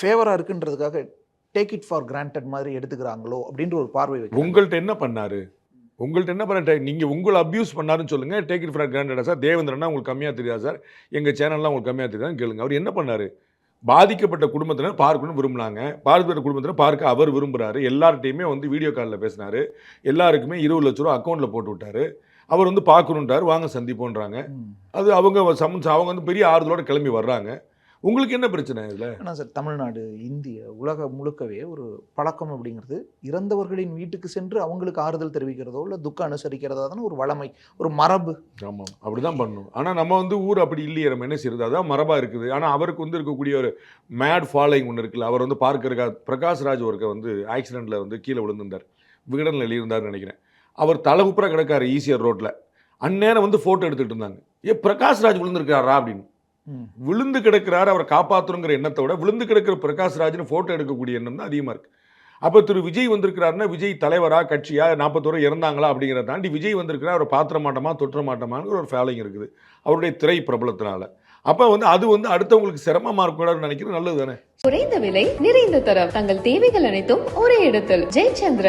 ஃபேவராக இருக்குன்றதுக்காக take it for granted மாதிரி எடுத்துக்கிறாங்களோ அப்படின்ற ஒரு பார்வை. உங்கள்ட்ட என்ன பண்ணாரு? உங்கள்ட்ட என்ன பண்ண நீங்க உங்களை அபியூஸ் பண்ணாருன்னு சொல்லுங்க. டேக் இட் ஃபார் கிராண்டடா சார்? தேவேந்திரனா உங்களுக்கு கம்மியா தெரியாது சார். எங்க சேனல்லாம் உங்களுக்கு கம்மியா தெரியாதுன்னு கேளுங்க. அவர் என்ன பண்ணாரு? பாதிக்கப்பட்ட குடும்பத்தினர் பார்க்கணும்னு விரும்புனாங்க. பாதிக்கப்பட்ட குடும்பத்தினர் பார்க்க அவர் விரும்புறாரு. எல்லார்ட்டையுமே வந்து வீடியோ காலில் பேசினாரு. எல்லாருக்குமே இருபது லட்ச ரூபா அக்கௌண்ட்டில் போட்டு விட்டாரு. அவர் வந்து பார்க்கணுன்றாரு வாங்க சந்திப்போன்றாங்க. அது அவங்க சமன்ஸ் அவங்க வந்து பெரிய ஆறுதலோட கிளம்பி வர்றாங்க. உங்களுக்கு என்ன பிரச்சனை இதில்? ஆனால் சார் தமிழ்நாடு இந்திய உலக முழுக்கவே ஒரு பழக்கம் அப்படிங்கிறது. இறந்தவர்களின் வீட்டுக்கு சென்று அவங்களுக்கு ஆறுதல் தெரிவிக்கிறதோ இல்லை துக்கம் அனுசரிக்கிறதா தானே ஒரு வளமை ஒரு மரபு. ஆமாம் அப்படிதான் பண்ணணும். ஆனால் நம்ம வந்து ஊர் அப்படி இல்லையே நம்ம என்ன செய்யறது அதான் மரபாக இருக்குது. ஆனால் அவருக்கு வந்து இருக்கக்கூடிய ஒரு மேட் ஃபாலோயிங் ஒன்று இருக்குல்ல அவர் வந்து பார்க்கறக்கா பிரகாஷ் ராஜ் ஒருக்க வந்து ஆக்சிடெண்ட்டில் வந்து கீழே விழுந்திருந்தார். விகடன் எழுதியிருந்தார்னு நினைக்கிறேன். அவர் தலைகுப்புற கிடக்காரு ஈசிஆர் ரோட்டில் அந்நேரம் வந்து ஃபோட்டோ எடுத்துகிட்டு இருந்தாங்க. ஏ பிரகாஷ் ராஜ் விழுந்திருக்காரா அப்படின்னு. விழுந்து கிடக்கிறார் அவரை காப்பாற்றணுங்கிற எண்ணத்தை விட விழுந்து கிடக்கிற பிரகாஷ் ராஜ்னு ஃபோட்டோ எடுக்கக்கூடிய எண்ணம் தான் அதிகமாக இருக்குது அப்போ திரு விஜய் வந்திருக்கிறாருன்னா விஜய் தலைவரா கட்சியா நாற்பத்தோரு இறந்தாங்களா அப்படிங்கிறத தாண்டி விஜய் வந்திருக்கிறார் அவர் பாத்திர மாட்டோமா தொற்ற மாட்டோமாங்கிற ஒரு ஃபேலிங் இருக்குது. அவருடைய திரை பிரபலத்தினால. அப்போ வந்து அது வந்து அடுத்தவங்களுக்கு சிரமமாக இருக்கக்கூடாதுன்னு நினைக்கிறது நல்லது தானே குறைந்த விலை நிறைந்த தரம். தங்கள் தேவைகள் அனைத்தும் ஒரே இடத்தில். ஜெயச்சந்திரன்.